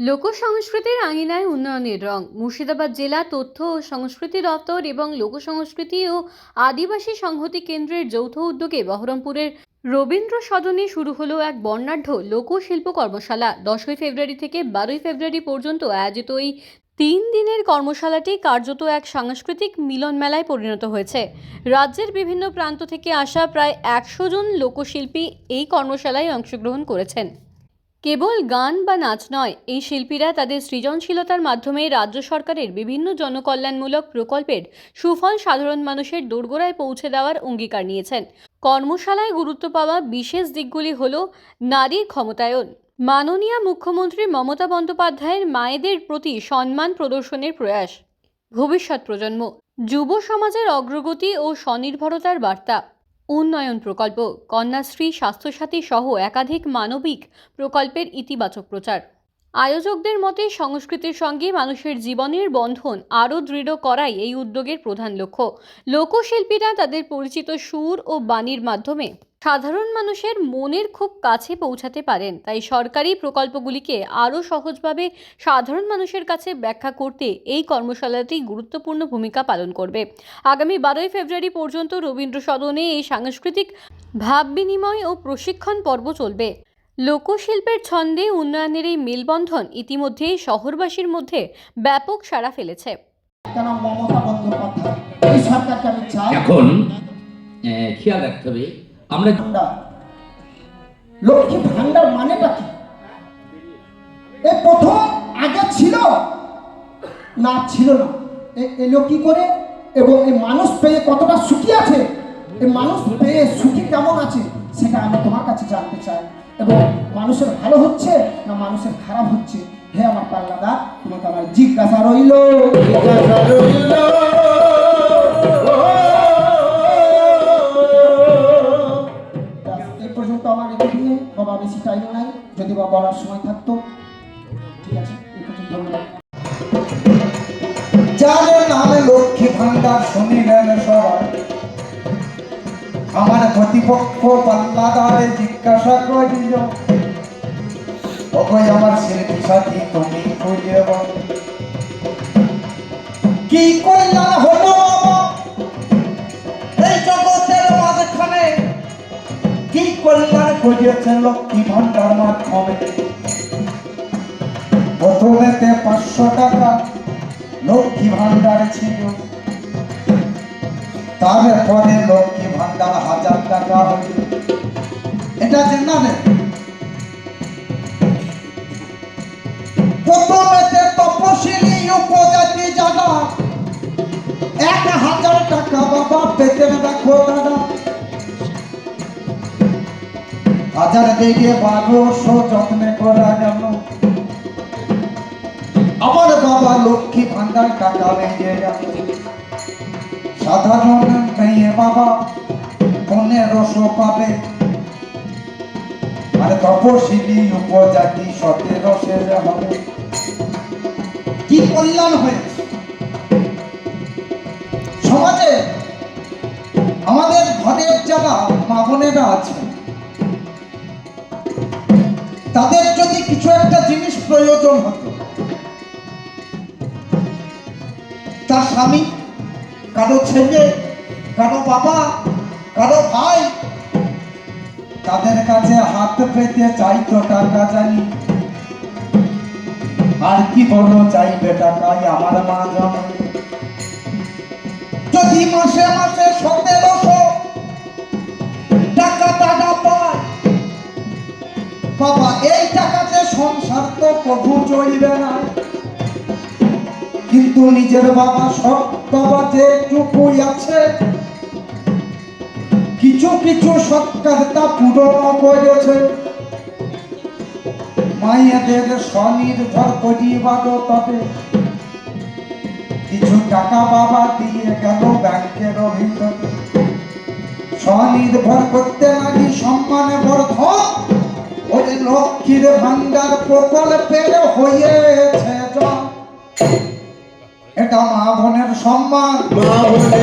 লোক সংস্কৃতির আঙিনায় উন্নয়নের রং। মুর্শিদাবাদ জেলা তথ্য ও সংস্কৃতি দপ্তর এবং লোক সংস্কৃতি ও আদিবাসী সংহতি কেন্দ্রের যৌথ উদ্যোগে বহরমপুরের রবীন্দ্র সদনে শুরু হলো এক বর্ণাঢ্য লোকশিল্প কর্মশালা। দশই ফেব্রুয়ারি থেকে বারোই ফেব্রুয়ারি পর্যন্ত আয়োজিত এই তিন দিনের কর্মশালাটি কার্যত এক সাংস্কৃতিক মিলন মেলায় পরিণত হয়েছে। রাজ্যের বিভিন্ন প্রান্ত থেকে আসা প্রায় একশো জন লোকশিল্পী এই কর্মশালায় অংশগ্রহণ করেছেন। কেবল গান বা নাচ নয়, এই শিল্পীরা তাদের সৃজনশীলতার মাধ্যমে রাজ্য সরকারের বিভিন্ন জনকল্যাণমূলক প্রকল্পের সুফল সাধারণ মানুষের দোরগোড়ায় পৌঁছে দেওয়ার অঙ্গীকার নিয়েছেন। কর্মশালায় গুরুত্ব পাওয়া বিশেষ দিকগুলি হল নারীর ক্ষমতায়ন। মাননীয় মুখ্যমন্ত্রী মমতা বন্দ্যোপাধ্যায়ের মায়েদের প্রতি সম্মান প্রদর্শনের প্রয়াস। ভবিষ্যৎ প্রজন্ম। যুব সমাজের অগ্রগতি ও স্বনির্ভরতার বার্তা। উন্নয়ন প্রকল্প কন্যাশ্রী স্বাস্থ্যসাথী সহ একাধিক মানবিক প্রকল্পের ইতিবাচক প্রচার। আয়োজকদের মতে, সংস্কৃতির সঙ্গে মানুষের জীবনের বন্ধন আরও দৃঢ় করাই এই উদ্যোগের প্রধান লক্ষ্য। লোকশিল্পীরা তাদের পরিচিত সুর ও বাণীর মাধ্যমে সাধারণ মানুষের মনের খুব কাছে পৌঁছাতে পারেন। তাই সরকারি প্রকল্পগুলিকে আরও সহজভাবে সাধারণ মানুষের কাছে ব্যাখ্যা করতে এই কর্মশালাটি গুরুত্বপূর্ণ ভূমিকা পালন করবে। আগামী বারোই ফেব্রুয়ারি পর্যন্ত রবীন্দ্র সদনে এই সাংস্কৃতিক ভাব বিনিময় ও প্রশিক্ষণ পর্ব চলবে। লোকশিল্পের ছন্দে উন্নয়নের এই মেলবন্ধন ইতিমধ্যেই শহরবাসীর মধ্যে ব্যাপক সাড়া ফেলেছে। এখন খেয়াল রাখতে হবে আমরা লক্ষ্মী ভান্ডার মানেটা কি? এ প্রথম আগে ছিল না ছিল না। এলো কি করে? এবং এই মানুষ পেয়ে কতটা সুখী আছে? এই মানুষ পেয়ে সুখী কেমন আছে, সেটা আমি তোমার কাছে জানতে চাই। এবং মানুষের ভালো হচ্ছে না মানুষের খারাপ হচ্ছে? হে আমার পাল্লাদা, তোমাকে আমার জিজ্ঞাসা রইল। এই পর্যন্ত আমার দিয়ে বাবা বেশি টাইম নাই। যদি বা বলার সময় থাকতো আমার প্রতিপক্ষ পাল্লাদারে জিজ্ঞাসা করিল ওই আমার শিল্পী সাথী তুমি খুঁজে কি কল্যাণ হলো এই জগতের মাঝখানে কি কল্যাণ খুঁজেছে লক্ষ্মী ভান্ডার মাধ্যমে? প্রথমেতে পাঁচশো টাকা লক্ষ্মী ভান্ডার ছিল, তারপরে লক্ষ্মী ভান্ডার হাজার টাকা এটা চেনা নেই তপশিলি উপজাতি যারা এক হাজার টাকা বাবা, পেতে রাখো দাদা। হাজার দিকে বারোশো যত্নে করা গেল আমার বাবা লক্ষ্মী ভান্ডার টাকা ভেঙে গেল। সাধারণ মেয়ে বাবা পনেরোশো পাবে আর তপশিলি উপজাতি সতেরোশো হবে কি কল্যাণ হয়েছে? সমাজে আমাদের ঘরের যারা মা বোনেরা আছে, তাদের যদি কিছু একটা জিনিস প্রয়োজন হতো, তার স্বামী, কারও ছেলে, কারও বাবা কারও ভাই, তাদের কাছে হাত পেতে চাইতো টাকা জানি আর কি বলো চাইবে টাকাই আমার মা জানে। যদি মাসে মাসে সতেরোশো টাকা টাকা পায়। বাবা, এই টাকাতে সংসার তো প্রভু চলবে না। কিন্তু নিজের বাবা সব বাবা যেটুকুই আছে কিছু কিছু সরকার তা পূরণ করেছে। মায়েদের স্বনির্ভর পরিবার তবে কিছু টাকা বাবা দিয়ে গেল ব্যাংকের ভিতরে স্বনির্ভর করতে নাকি সম্মানে বর্ধন ওই লক্ষ্মীর ভান্ডার প্রকল্পের হয়েছে। এটা মা বোনের সম্মান। মা বলে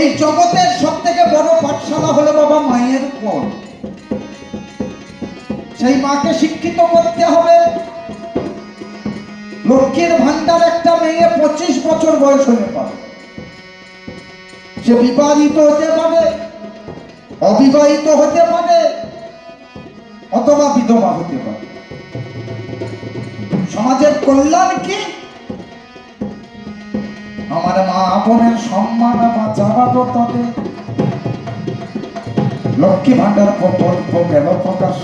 এই জগতের সব থেকে বড় পাঠশালা হলো বাবা মায়ের কোল সেই মাকে শিক্ষিত করতে হবে। লক্ষ্মীর ভান্ডার একটা মেয়ে পঁচিশ বছর বয়স হলে পাবে। সে বিবাহিত হতে পারে, অবিবাহিত হতে পারে, অথবা বিধবা হতে পারে। সমাজের কল্যাণ কি? আমার মা বোনের সম্মান বাঁচাবা তো তবে লক্ষ্মী ভাণ্ডার প্রকল্প গেল প্রকাশ